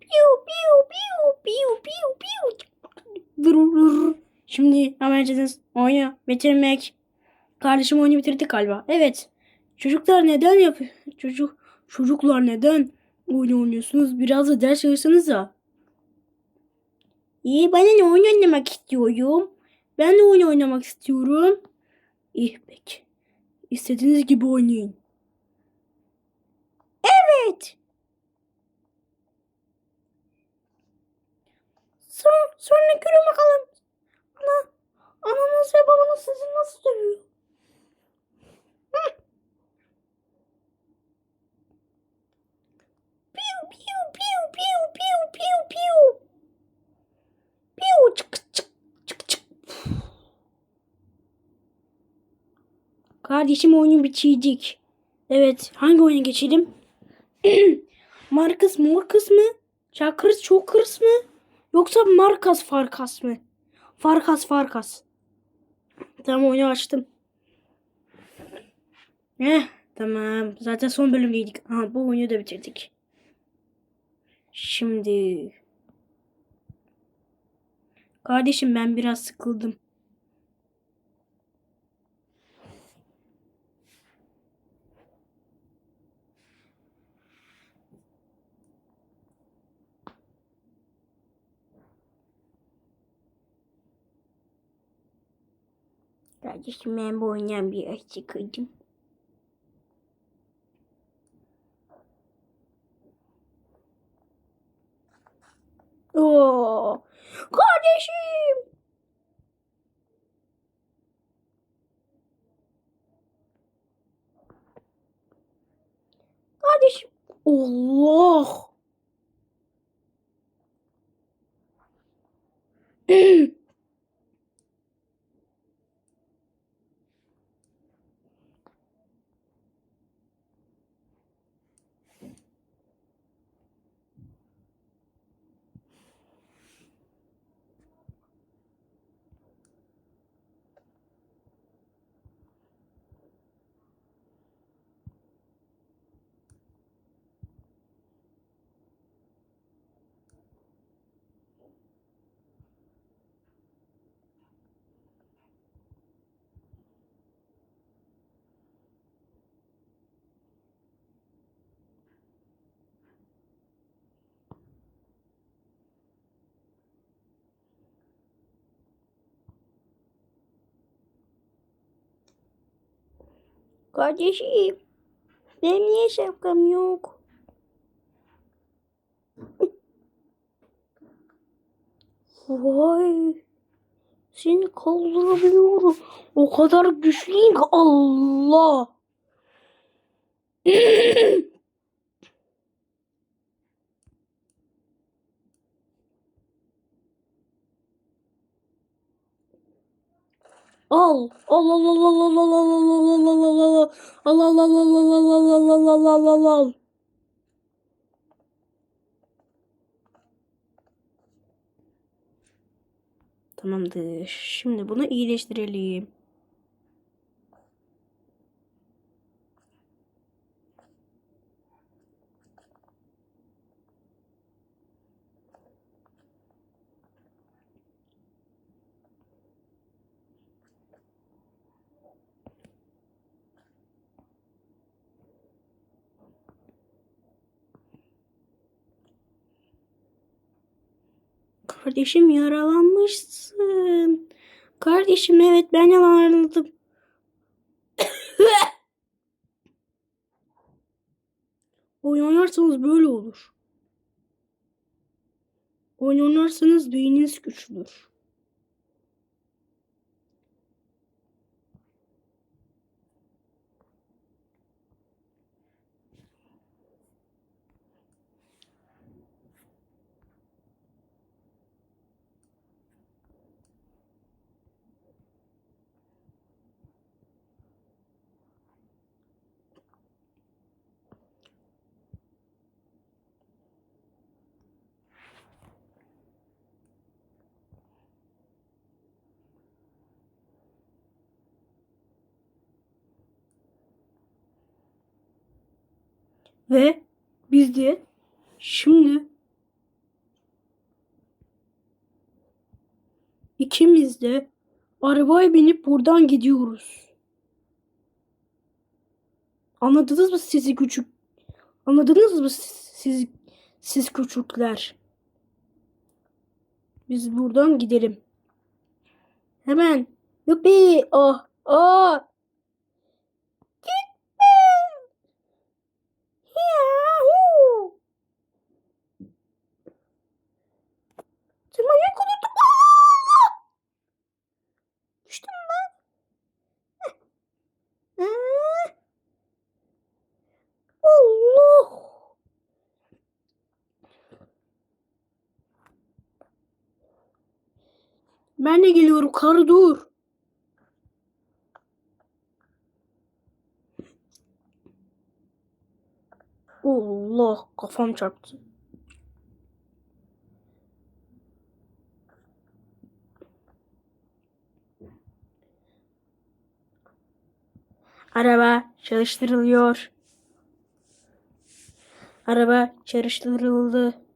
Piu piu piu piu piu piu. Şimdi amacınız oyunu bitirmek. Kardeşim oyunu bitirdi galiba. Evet. Çocuklar neden yapıyor? Çocuk çocuklar neden oyun oynuyorsunuz? Biraz da ders çalışsanız da. İyi ben de oyun oynamak istiyorum. Ben de oyun oynamak istiyorum. İyi peki. İstediğiniz gibi oynayın. Sizi nasıl dövüyor? Piu piu piu piu piu piu piu. Kardeşim oyunu bitirdik. Evet, hangi oyuna geçelim? Marcus Morcus mı? Chakras Chokers mı? Yoksa Markas Farkas mı? Farkas Farkas. Tamam oyunu açtım. Eh tamam. Zaten son bölümdeydik. Aha bu oyunu da bitirdik. Şimdi. Kardeşim ben biraz sıkıldım. Kardeşim ben bu oyundan biraz sıkıldım. Oo, kardeşim. Kardeşim. Allah. Kardeşim. Benim niye şapkam yok? Vay. Seni kaldırabiliyorum. O kadar güçlüyüm ki Allah. Al. Al al al al al al al al al al al al al. Al al al al al al. Tamamdır. Şimdi bunu iyileştirelim. Kardeşim yaralanmışsın. Kardeşim evet ben yaralandım. Oyun oynarsanız böyle olur. Oyun oynarsanız beyniniz güçlüdür. Ve biz de şimdi ikimiz de arabaya binip buradan gidiyoruz. Anladınız mı sizi küçük? Anladınız mı siz siz küçükler? Biz buradan gidelim. Hemen. Yuppie. Oh. Oh. Ben de geliyorum. Karı dur. Allah kafam çarptı. Araba çalıştırılıyor. Araba çalıştırıldı.